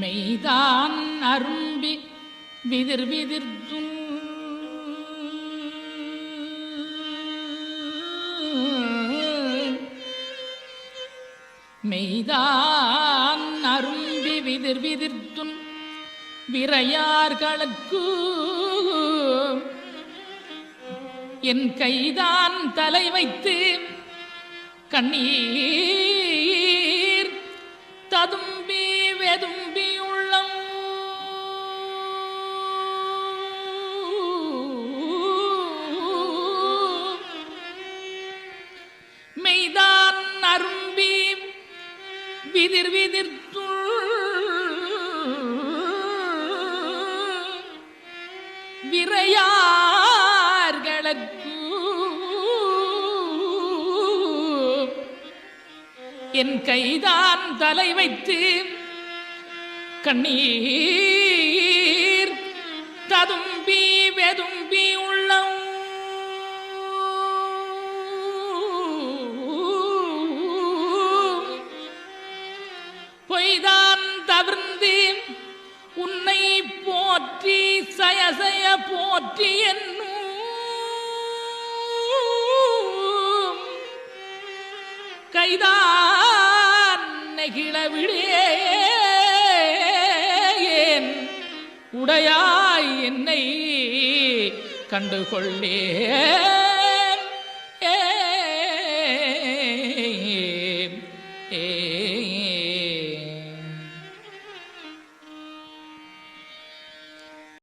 மெய்தான் அரும்பி விதிர் விதிர்தும் மெய்தான் அரும்பி விதிர் விதிர்த்தும் விரையார்களுக்கு என் கைதான் தலை வைத்து கண்ணீர் மெய்தான் அரும்பி விதிர் விதிர்த்து விரையார்களுக்கு. என் கைதான் தலை வைத்து கண்ணீர் பொய்தான் தவிர்ந்து உன்னை போற்றி சயசய போற்றி என்னும். கைதான் நெகிழவிடேன் உடையாய் என்னை கண்டுகொள்ளே